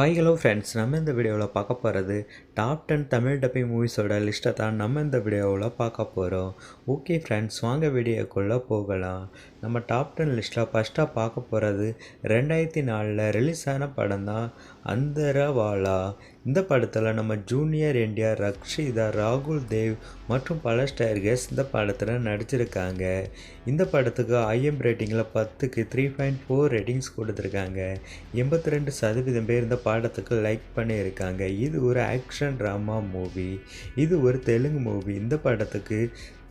Hi hello friends நம்ம இந்த வீடியோவில் பார்க்க போகிறது டாப் டென் தமிழ் டப்பிங் மூவிஸோட லிஸ்ட்டை தான் நம்ம இந்த வீடியோவில் பார்க்க போகிறோம் ஓகே ஃப்ரெண்ட்ஸ் வாங்க வீடியோக்குள்ளே போகலாம். நம்ம டாப் டென் லிஸ்ட்டில் ஃபஸ்ட்டாக பார்க்க போகிறது ரெண்டாயிரத்தி நாலில் ரிலீஸ் ஆன படம் தான் அந்தரவாலா. இந்த படத்தில் நம்ம ஜூனியர் இந்தியா ரக்ஷிதா ராகுல் தேவ் மற்றும் பல ஸ்டார்கஸ் இந்த படத்தில் நடிச்சிருக்காங்க. இந்த படத்துக்கு ஐஎம் ரேட்டிங்கில் பத்துக்கு த்ரீ பாயிண்ட் ஃபோர் ரேட்டிங்ஸ் கொடுத்துருக்காங்க. எண்பத்தி ரெண்டு சதவீதம் பேர் இந்த படத்துக்கு லைக் பண்ணியிருக்காங்க. இது ஒரு ஆக்ஷன் ட்ராமா மூவி இது ஒரு தெலுங்கு மூவி இந்த படத்துக்கு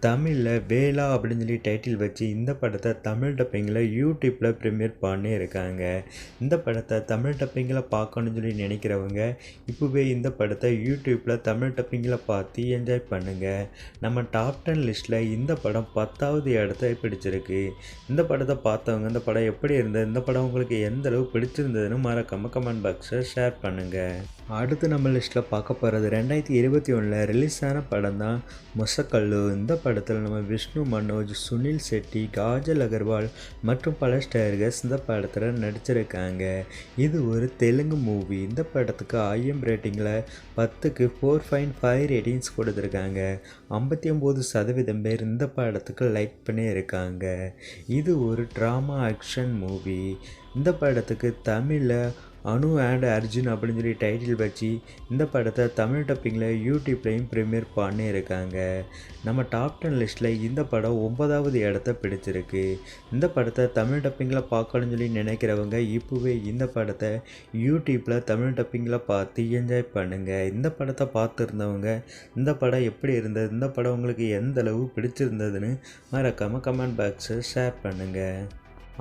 தமிழில் வேலா அப்படின்னு சொல்லி டைட்டில் வச்சு இந்த படத்தை தமிழ் டப்பிங்கில் யூடியூப்பில் ப்ரீமியர் பண்ணியிருக்காங்க இந்த படத்தை தமிழ் டப்பிங்கில் பார்க்கணும்னு சொல்லி நினைக்கிறவங்க இப்போவே இந்த படத்தை யூடியூப்பில் தமிழ் டப்பிங்கில் பார்த்து என்ஜாய் பண்ணுங்கள் நம்ம டாப் டென் லிஸ்ட்டில் இந்த படம் பத்தாவது இடத்த பிடிச்சிருக்கு. இந்த படத்தை பார்த்தவங்க இந்த படம் எப்படி இருந்தது இந்த படம் உங்களுக்கு எந்த அளவு பிடிச்சிருந்ததுன்னு மறக்காமல் கமெண்ட் பாக்ஸை ஷேர் பண்ணுங்கள் அடுத்து நம்ம லிஸ்ட்டில் பார்க்க போகிறது ரெண்டாயிரத்தி இருபத்தி ஒன்றில் ரிலீஸ் ஆன படம் தான் மொசக்கல்லு. இந்த படத்தில் நம்ம விஷ்ணு மனோஜ் சுனில் செட்டி காஜல் அகர்வால் மற்றும் பல ஸ்டார்கஸ் இந்த படத்தில் நடிச்சிருக்காங்க. இது ஒரு தெலுங்கு மூவி இந்த படத்துக்கு ஐஎம் ரேட்டிங்கில் பத்துக்கு ஃபோர் பாயிண்ட் ஃபைவ் ரேட்டிங்ஸ் கொடுத்துருக்காங்க. ஐம்பத்தி ஒம்பது சதவீதம் பேர் இந்த படத்துக்கு லைக் பண்ணியிருக்காங்க. இது ஒரு ட்ராமா ஆக்ஷன் மூவி இந்த படத்துக்கு தமிழில் அனு அண்ட் அர்ஜுன் அப்படின்னு சொல்லி டைட்டில் வச்சு இந்த படத்தை தமிழ் டப்பிங்கில் யூடியூப்லேயும் ப்ரீமியர் பண்ணியிருக்காங்க. நம்ம டாப் டென் லிஸ்ட்டில் இந்த படம் ஒன்பதாவது இடத்த பிடிச்சிருக்கு. இந்த படத்தை தமிழ் டப்பிங்கில் பார்க்கணும்னு சொல்லி நினைக்கிறவங்க இப்போவே இந்த படத்தை யூடியூப்பில் தமிழ் டப்பிங்கில் பார்த்து என்ஜாய் பண்ணுங்கள் இந்த படத்தை பார்த்துருந்தவங்க இந்த படம் எப்படி இருந்தது இந்த படம் உங்களுக்கு எந்த அளவு பிடிச்சிருந்ததுன்னு மறக்காமல் கமெண்ட் பாக்ஸை ஷேர் பண்ணுங்கள்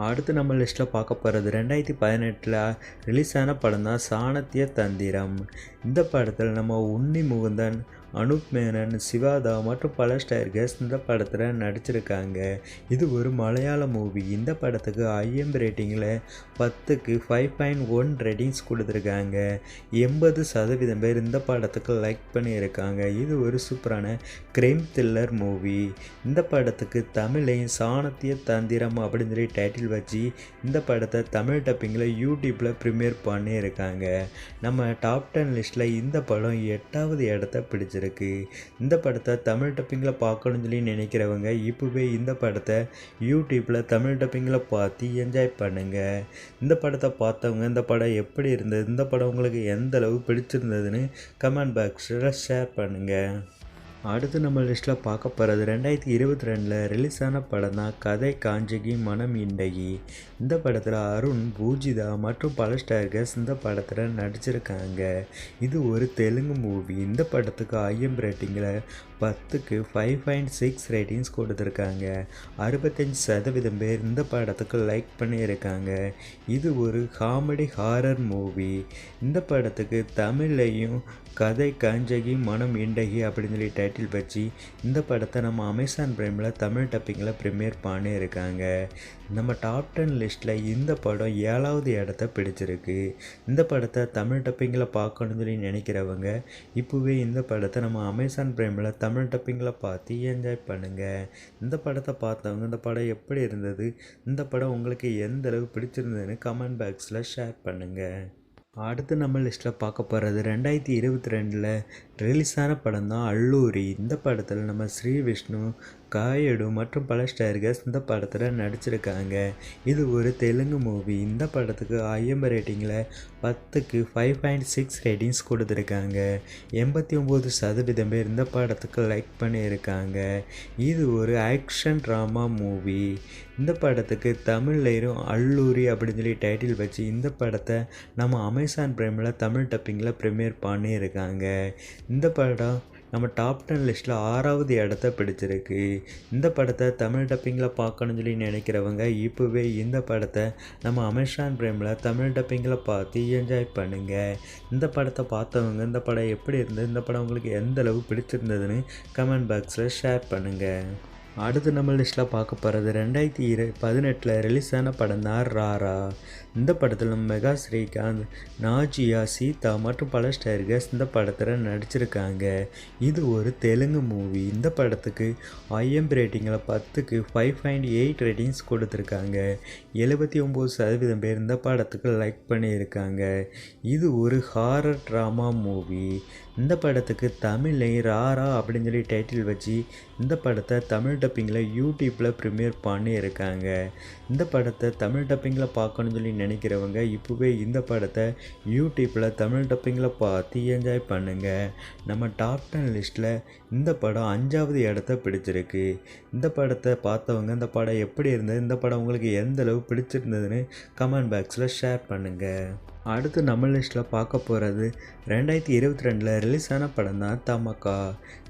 அடுத்து நம்ம லிஸ்ட்டில் பார்க்க போகிறது ரெண்டாயிரத்தி பதினெட்டில் ரிலீஸ் ஆன படம் தான் சாணத்திய தந்திரம். இந்த படத்தில் நம்ம உன்னி முகுந்தன் அனுப் மேனன் சிவாதா மற்றும் பல ஸ்டார்கஸ் இந்த படத்தில் நடிச்சிருக்காங்க. இது ஒரு மலையாள மூவி இந்த படத்துக்கு ஐஎம் ரேட்டிங்கில் பத்துக்கு ஃபைவ் பாயிண்ட் ஒன் ரேட்டிங்ஸ் கொடுத்துருக்காங்க. எண்பது சதவீதம் பேர் இந்த படத்துக்கு லைக் பண்ணியிருக்காங்க. இது ஒரு சூப்பரான கிரைம் த்ரில்லர் மூவி இந்த படத்துக்கு தமிழையும் சாணத்திய தந்திரம் அப்படின்னு சொல்லி டைட்டில் வச்சு இந்த படத்தை தமிழ் டப்பிங்கில் யூடியூப்பில் ப்ரிமியர் பண்ணியிருக்காங்க. நம்ம டாப் டென் லிஸ்ட்டில் இந்த படம் எட்டாவது இடத்த பிடிச்சிருக்கு. இந்த படத்தை தமிழ் டப்பிங்கில் பார்க்கணும்னு சொல்லி நினைக்கிறவங்க இப்போவே இந்த படத்தை யூடியூப்பில் தமிழ் டப்பிங்கில் பார்த்து என்ஜாய் பண்ணுங்கள் இந்த படத்தை பார்த்தவங்க இந்த படம் எப்படி இருந்தது இந்த படம் உங்களுக்கு எந்த அளவு பிடிச்சிருந்ததுன்னு கமெண்ட் பாக்ஸில் ஷேர் பண்ணுங்கள் அடுத்து நம்ம லிஸ்ட்டில் பார்க்க போகிறது ரெண்டாயிரத்தி இருபத்தி ரெண்டில் ரிலீஸ் ஆன படம் தான் கதை காஞ்சகி மனம் இண்டகி. இந்த படத்தில் அருண் பூஜிதா மற்றும் பல ஸ்டார்கர்ஸ் இந்த படத்தில் நடிச்சிருக்காங்க. இது ஒரு தெலுங்கு மூவி இந்த படத்துக்கு ஐஎம் ரேட்டிங்கில் பத்துக்கு ஃபைவ் பாயிண்ட் சிக்ஸ் ரேட்டிங்ஸ் கொடுத்துருக்காங்க. அறுபத்தஞ்சி சதவீதம் பேர் இந்த படத்துக்கு லைக் பண்ணியிருக்காங்க. இது ஒரு காமெடி ஹாரர் மூவி இந்த படத்துக்கு தமிழ்லையும் கதை காஞ்சகி மனம் இண்டகி அப்படின்னு சொல்லி டைட்டில் வச்சு இந்த படத்தை நம்ம அமேசான் பிரைமில் தமிழ் டப்பிங்கில் ப்ரிமியர் பண்ணியிருக்காங்க. நம்ம டாப் டென் லிஸ்ட்டில் இந்த படம் ஏழாவது இடத்த பிடிச்சிருக்கு. இந்த படத்தை தமிழ் டப்பிங்கில் பார்க்கணும்னு சொல்லி நினைக்கிறவங்க இப்போவே இந்த படத்தை நம்ம அமேசான் பிரைமில் தமிழ் டப்பிங்கில் பார்த்து என்ஜாய் பண்ணுங்கள் இந்த படத்தை பார்த்தவங்க இந்த படம் எப்படி இருந்தது இந்த படம் உங்களுக்கு எந்த அளவு பிடிச்சிருந்ததுன்னு கமெண்ட் பாக்ஸில் ஷேர் பண்ணுங்கள் அடுத்து நம்ம லிஸ்ட்டில் பார்க்க போகிறது ரெண்டாயிரத்தி இருபத்தி ரெண்டில் ரிலீஸான படம் தான் அல்லூரி இந்த படத்தில் நம்ம ஸ்ரீ விஷ்ணு காயடு மற்றும் பல ஸ்டார்கஸ் இந்த படத்தில் நடிச்சிருக்காங்க. இது ஒரு தெலுங்கு மூவி இந்த படத்துக்கு ஐஎம் ரேட்டிங்கில் பத்துக்கு ஃபைவ் பாயிண்ட் சிக்ஸ் ரேட்டிங்ஸ் கொடுத்துருக்காங்க. எண்பத்தி ஒம்பது சதவீதம் பேர் இந்த படத்துக்கு லைக் பண்ணியிருக்காங்க. இது ஒரு ஆக்ஷன் ட்ராமா மூவி இந்த படத்துக்கு தமிழ்லேயும் அல்லூரி அப்படின்னு சொல்லி டைட்டில் வச்சு இந்த படத்தை நம்ம அமேசான் பிரைமில் தமிழ் டப்பிங்கில் ப்ரீமியர் பண்ணியிருக்காங்க. இந்த படம் நம்ம டாப் டென் லிஸ்ட்டில் ஆறாவது இடத்த பிடிச்சிருக்கு. இந்த படத்தை தமிழ் டப்பிங்கில் பார்க்கணும்னு சொல்லி நினைக்கிறவங்க இப்போவே இந்த படத்தை நம்ம அமேசான் பிரேமில் தமிழ் டப்பிங்கில் பார்த்து என்ஜாய் பண்ணுங்கள் இந்த படத்தை பார்த்தவங்க இந்த படம் எப்படி இருந்தது இந்த படம் உங்களுக்கு எந்த அளவு பிடிச்சிருந்ததுன்னு கமெண்ட் பாக்ஸில் ஷேர் பண்ணுங்கள் அடுத்து நம்ம லிஸ்ட்டில் பார்க்க போகிறது ரெண்டாயிரத்தி இரு பதினெட்டில் ரிலீஸ் ஆன படம் தான் ராரா. இந்த படத்தில் நம்ம மெகா ஸ்ரீகாந்த் நாஜியா சீதா மற்றும் பல ஸ்டார்கர்ஸ் இந்த படத்தில் நடிச்சிருக்காங்க. இது ஒரு தெலுங்கு மூவி இந்த படத்துக்கு ஐஎம் ரேட்டிங்கில் பத்துக்கு ஃபைவ் பாயிண்ட் எயிட் ரேட்டிங்ஸ் கொடுத்துருக்காங்க. எழுபத்தி ஒம்பது சதவீதம் பேர் இந்த படத்துக்கு லைக் பண்ணியிருக்காங்க. இது ஒரு ஹாரர் ட்ராமா மூவி இந்த படத்துக்கு தமிழ்லையும் ராரா அப்படின்னு சொல்லி டைட்டில் வச்சு இந்த படத்தை தமிழ் டப்பிங்கில் யூடியூப்பில் ப்ரீமியர் பண்ணியிருக்காங்க. இந்த படத்தை தமிழ் டப்பிங்கில் பார்க்கணும்னு சொல்லி நினைக்கிறவங்க இப்போவே இந்த படத்தை யூடியூப்பில் தமிழ் டப்பிங்கில் பார்த்து என்ஜாய் பண்ணுங்கள் நம்ம டாப் டென் லிஸ்ட்டில் இந்த படம் அஞ்சாவது இடத்த பிடிச்சிருக்கு. இந்த படத்தை பார்த்தவங்க இந்த படம் எப்படி இருந்தது? இந்த படம் உங்களுக்கு எந்த அளவு பிடிச்சிருந்ததுன்னு கமெண்ட் பாக்ஸில் ஷேர் பண்ணுங்கள் அடுத்து நம்ம லிஸ்ட்டில் பார்க்க போகிறது ரெண்டாயிரத்தி இருபத்தி ரெண்டில் ரிலீஸ் ஆன படம் தான் தமக்கா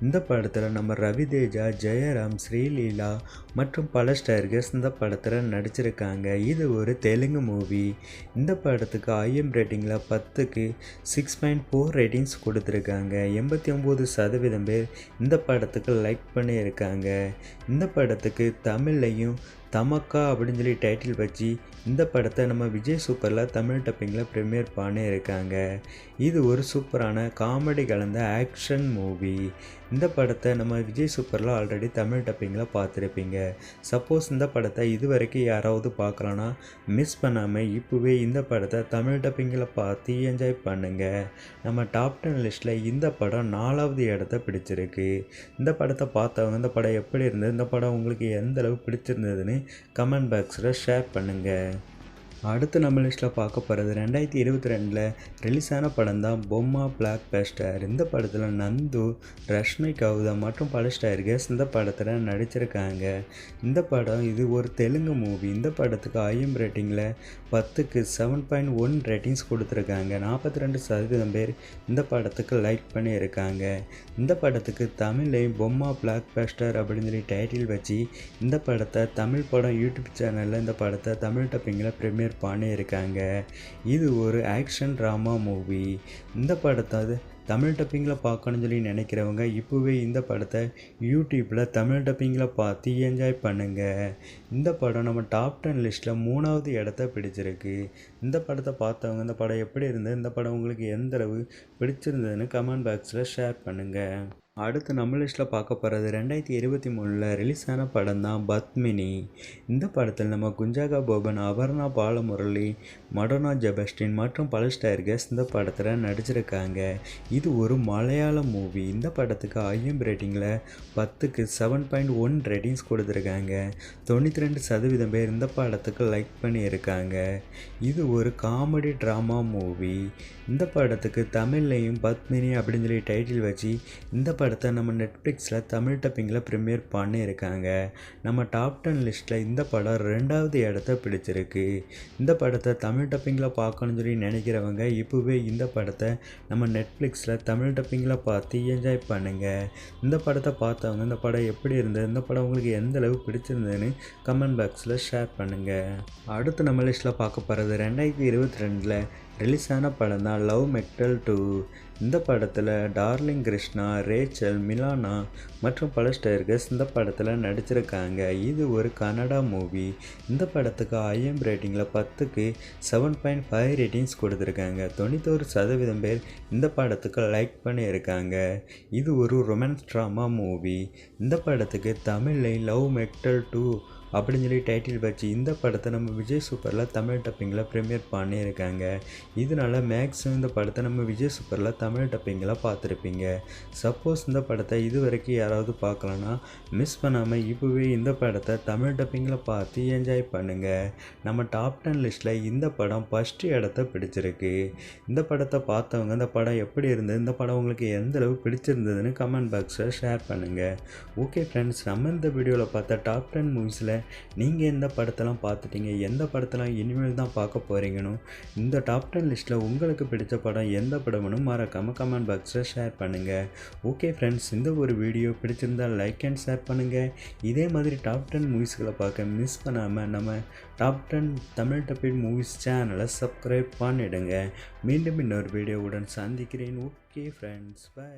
இந்த படத்தில் நம்ம ரவி தேஜா ஜெயராம் ஸ்ரீலீலா மற்றும் பல ஸ்டார்கர்ஸ் இந்த படத்தில் நடிச்சிருக்காங்க. இது ஒரு தெலுங்கு மூவி இந்த படத்துக்கு ஐஎம் ரேட்டிங்கில் பத்துக்கு சிக்ஸ் பாயிண்ட் ஃபோர் ரேட்டிங்ஸ் கொடுத்துருக்காங்க. எண்பத்தி ஒம்பது சதவீதம் பேர் இந்த படத்துக்கு லைக் பண்ணியிருக்காங்க. இந்த படத்துக்கு தமிழ்லையும் தமக்கா அப்படின்னு சொல்லி டைட்டில் வச்சு இந்த படத்தை நம்ம விஜய் சூப்பரில் தமிழ் டப்பிங்கில் ப்ரீமியர் பண்ணியிருக்காங்க. இது ஒரு சூப்பரான காமெடி கலந்த ஆக்ஷன் மூவி இந்த படத்தை நம்ம விஜய் சூப்பரில் ஆல்ரெடி தமிழ் டப்பிங்கில் பார்த்துருப்பீங்க. சப்போஸ் இந்த படத்தை இது வரைக்கும் யாராவது பார்க்கலன்னா மிஸ் பண்ணாமல் இப்போவே இந்த படத்தை தமிழ் டப்பிங்கில் பார்த்து என்ஜாய் பண்ணுங்கள் நம்ம டாப் டென் லிஸ்ட்டில் இந்த படம் நாலாவது இடத்த பிடிச்சிருக்கு. இந்த படத்தை பார்த்தவங்க இந்த படம் எப்படி இருந்தது இந்த படம் உங்களுக்கு எந்த அளவு பிடிச்சிருந்ததுன்னு கமெண்ட் பாக்ஸில் ஷேர் பண்ணுங்கள் அடுத்து நம்ம லிஸ்ட்டில் பார்க்க போகிறது ரெண்டாயிரத்தி இருபத்தி ரெண்டில் ரிலீஸ் ஆன படம் தான் பொம்மா பிளாக் பேஸ்டர் இந்த படத்தில் நந்து ரஷ்மி கௌதம் மற்றும் பல ஸ்டார்கர்ஸ் இந்த படத்தில் நடிச்சிருக்காங்க. இந்த படம் இது ஒரு தெலுங்கு மூவி இந்த படத்துக்கு ஐஎம் ரேட்டிங்கில் பத்துக்கு செவன் பாயிண்ட் ஒன் ரேட்டிங்ஸ் கொடுத்துருக்காங்க. நாற்பத்தி ரெண்டு சதவீதம் பேர் இந்த படத்துக்கு லைக் பண்ணியிருக்காங்க. இந்த படத்துக்கு தமிழ்லையும் பொம்மா பிளாக் பேஸ்டர் அப்படின்னு சொல்லி டைட்டில் வச்சு இந்த படத்தை தமிழ் படம் யூடியூப் சேனலில் இந்த படத்தை தமிழ் டப்பிங்கில் ப்ரீமியர் ப்ரீமியர் பண்ணியிருக்காங்க. இது ஒரு ஆக்ஷன் ட்ராமா மூவி இந்த படத்தை தமிழ் டப்பிங்கில் பார்க்கணும்னு சொல்லி நினைக்கிறவங்க இப்போவே இந்த படத்தை யூடியூப்பில் தமிழ் டப்பிங்கில் பார்த்து என்ஜாய் பண்ணுங்கள் இந்த படம் நம்ம டாப் டென் லிஸ்ட்டில் மூணாவது இடத்த பிடிச்சிருக்கு. இந்த படத்தை பார்த்தவங்க இந்த படம் எப்படி இருந்தது இந்த படம் உங்களுக்கு எந்த அளவு பிடிச்சிருந்ததுன்னு கமெண்ட் பாக்ஸில் ஷேர் பண்ணுங்கள் அடுத்து நம்ம லிஸ்ட்டில் பார்க்க போகிறது ரெண்டாயிரத்தி இருபத்தி மூணில் ரிலீஸ் ஆன படம் தான் பத்மினி. இந்த படத்தில் நம்ம குஞ்சாகா போபன் அபர்ணா பாலமுரளி மடோனா ஜெபஸ்டின் மற்றும் பல ஸ்டார்கர்ஸ் இந்த படத்தில் நடிச்சிருக்காங்க. இது ஒரு மலையாள மூவி. இந்த படத்துக்கு ஐஎம் ரேட்டிங்கில் பத்துக்கு செவன் பாயிண்ட் ஒன் ரேட்டிங்ஸ் கொடுத்துருக்காங்க. தொண்ணூற்றி ரெண்டு சதவீதம் பேர் இந்த படத்துக்கு லைக் பண்ணியிருக்காங்க. இது ஒரு காமெடி ட்ராமா மூவி. இந்த படத்துக்கு தமிழ்லையும் பத்மினி அப்படின்னு சொல்லி டைட்டில் வச்சு இந்த படத்தை நம்ம நெட்ஃப்ளிக்ஸில் தமிழ் டப்பிங்கில் ப்ரீமியர் பண்ணியிருக்காங்க. நம்ம டாப் டென் லிஸ்ட்டில் இந்த படம் ரெண்டாவது இடத்த பிடிச்சிருக்கு. இந்த படத்தை தமிழ் டப்பிங்கில் பார்க்கணும்னு சொல்லி நினைக்கிறவங்க இப்போவே இந்த படத்தை நம்ம நெட்ஃப்ளிக்ஸில் தமிழ் டப்பிங்கில் பார்த்து என்ஜாய் பண்ணுங்கள் இந்த படத்தை பார்த்தவங்க இந்த படம் எப்படி இருந்தது இந்த படம் உங்களுக்கு எந்த அளவு பிடிச்சிருந்ததுன்னு கமெண்ட் பாக்ஸில் ஷேர் பண்ணுங்கள் அடுத்து நம்ம லிஸ்ட்டில் பார்க்க போகிறது ரெண்டாயிரத்தி இருபத்தி ரெண்டில் ரிலீஸ் ஆன படம் தான் லவ் மெக்டல் டூ. இந்த படத்தில் டார்லிங் கிருஷ்ணா ரேச்சல் மிலானா மற்றும் பல ஸ்டார்கர்ஸ் இந்த படத்தில் நடிச்சிருக்காங்க. இது ஒரு கன்னடா மூவி. இந்த படத்துக்கு ஐஎம் ரேட்டிங்கில் பத்துக்கு செவன் பாயிண்ட் ஃபைவ் ரேட்டிங்ஸ் கொடுத்துருக்காங்க. தொண்ணூத்தோரு சதவீதம் பேர் இந்த படத்துக்கு லைக் பண்ணியிருக்காங்க. இது ஒரு ரொமான்ஸ் ட்ராமா மூவி. இந்த படத்துக்கு தமிழில் லவ் மெக்டல் டூ அப்படின்னு சொல்லி டைட்டில் வச்சு இந்த படத்தை நம்ம விஜய் சூப்பரில் தமிழ் டப்பிங்கில் ப்ரீமியர் பண்ணியிருக்காங்க இதனால மேக்ஸிமம் இந்த படத்தை நம்ம விஜய் சூப்பரில் தமிழ் டப்பிங்கில் பார்த்துருப்பீங்க. சப்போஸ் இந்த படத்தை இது வரைக்கும் யாராவது பார்க்கலன்னா மிஸ் பண்ணாமல் இப்போவே இந்த படத்தை தமிழ் டப்பிங்கில் பார்த்து என்ஜாய் பண்ணுங்கள் நம்ம டாப் டென் லிஸ்ட்டில் இந்த படம் ஃபஸ்ட்டு இடத்த பிடிச்சிருக்கு. இந்த படத்தை பார்த்தவங்க இந்த படம் எப்படி இருந்தது இந்த படம் உங்களுக்கு எந்த அளவு பிடிச்சிருந்ததுன்னு கமெண்ட் பாக்ஸில் ஷேர் பண்ணுங்கள் ஓகே ஃப்ரெண்ட்ஸ் நம்ம இந்த வீடியோவில் பார்த்த டாப் டென் மூவிஸில் நீங்கள் எந்த படத்தெல்லாம் பார்த்துட்டீங்க? எந்த படத்தெல்லாம் இனிமேல் தான் பார்க்க போகிறீங்கன்னு இந்த டாப் டென் லிஸ்ட்டில் உங்களுக்கு பிடிச்ச படம் எந்த படம்னு மறக்காமல் கமெண்ட் பாக்ஸில் ஷேர் பண்ணுங்கள் ஓகே ஃப்ரெண்ட்ஸ் இந்த ஒரு வீடியோ பிடிச்சிருந்தால் லைக் அண்ட் ஷேர் பண்ணுங்கள் இதே மாதிரி டாப் டென் மூவிஸ்களை பார்க்க மிஸ் பண்ணாமல் நம்ம top ten Tamil dubbing movies சேனலை சப்ஸ்கிரைப் பண்ணிடுங்க. மீண்டும் இன்னொரு வீடியோவுடன் சந்திக்கிறேன். Okay friends by